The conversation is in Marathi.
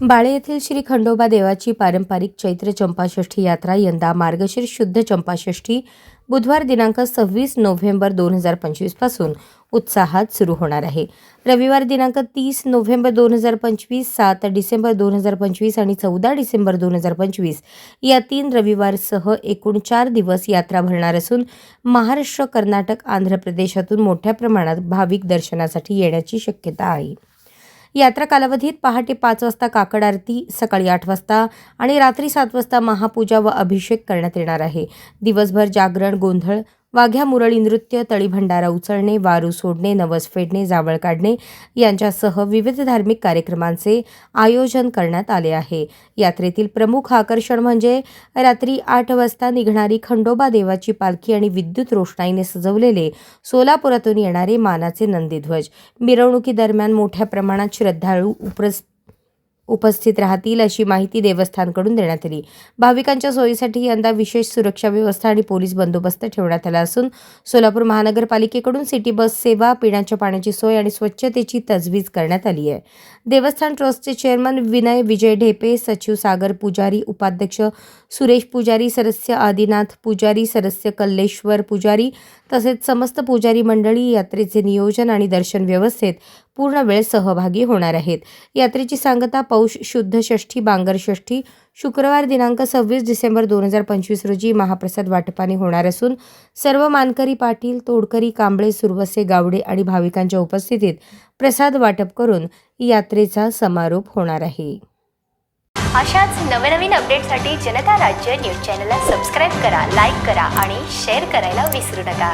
बाळे येथील श्री खंडोबा देवाची पारंपरिक चैत्र चंपाषष्ठी यात्रा यंदा मार्गशीर शुद्ध चंपाषष्ठी बुधवार दिनांक सव्वीस नोव्हेंबर दोन हजार पंचवीसपासून उत्साहात सुरू होणार आहे. रविवार दिनांक तीस नोव्हेंबर दोन हजार पंचवीस सात डिसेंबर दोन हजार पंचवीस आणि चौदा डिसेंबर दोन हजार पंचवीस या तीन रविवारसह एकूण चार दिवस यात्रा भरणार असून महाराष्ट्र कर्नाटक आंध्र प्रदेशातून मोठ्या प्रमाणात भाविक दर्शनासाठी येण्याची शक्यता आहे. यात्रा कालावधीत पहाटे पाच वाजता काकड आरती सकाळी आठ वाजता आणि रात्री सात वाजता महापूजा व अभिषेक करण्यात येणार आहे. दिवसभर जागरण गोंधळ वाघ्या मुरळी नृत्य तळीभंडारा उचलणे वारू सोडणे नवस फेडणे जावळ काढणे यांच्यासह विविध धार्मिक कार्यक्रमांचे आयोजन करण्यात आले आहे. यात्रेतील प्रमुख आकर्षण म्हणजे रात्री आठ वाजता निघणारी खंडोबा देवाची पालखी आणि विद्युत रोषणाईने सजवलेले सोलापुरातून येणारे मानाचे नंदीध्वज. मिरवणुकीदरम्यान मोठ्या प्रमाणात श्रद्धाळू उपस्थित उपस्थित राहतील अशी माहिती देवस्थानकडून देण्यात आली. भाविकांच्या सोयीसाठी यंदा विशेष सुरक्षा व्यवस्था आणि पोलीस बंदोबस्त ठेवण्यात आला असून सोलापूर महानगरपालिकेकडून सिटी बस सेवा पिण्याच्या पाण्याची सोय आणि स्वच्छतेची तजवीज करण्यात आली आहे. देवस्थान ट्रस्टचे चेअरमन विनय विजय ढेपे सचिव सागर पुजारी उपाध्यक्ष सुरेश पुजारी सदस्य आदिनाथ पुजारी सदस्य कल्लेश्वर पुजारी तसेच समस्त पुजारी मंडळी यात्रेचे नियोजन आणि दर्शन व्यवस्थेत पूर्ण वेळ सहभागी होणार आहेत. यात्रेची सांगता पौष शुद्ध षष्ठी बांगर षष्ठी. शुक्रवार दिनांक सव्वीस डिसेंबर दोन हजार पंचवीस रोजी महाप्रसाद वाटपाने होणार असून सर्व मानकरी पाटील तोडकरी कांबळे सुरवसे गावडे आणि भाविकांच्या उपस्थितीत प्रसाद वाटप करून यात्रेचा समारोप होणार आहे. अशाच नवनवीन अपडेटसाठी जनता राज्य न्यूज चॅनलला सबस्क्राईब करा लाईक करा आणि शेअर करायला विसरू नका.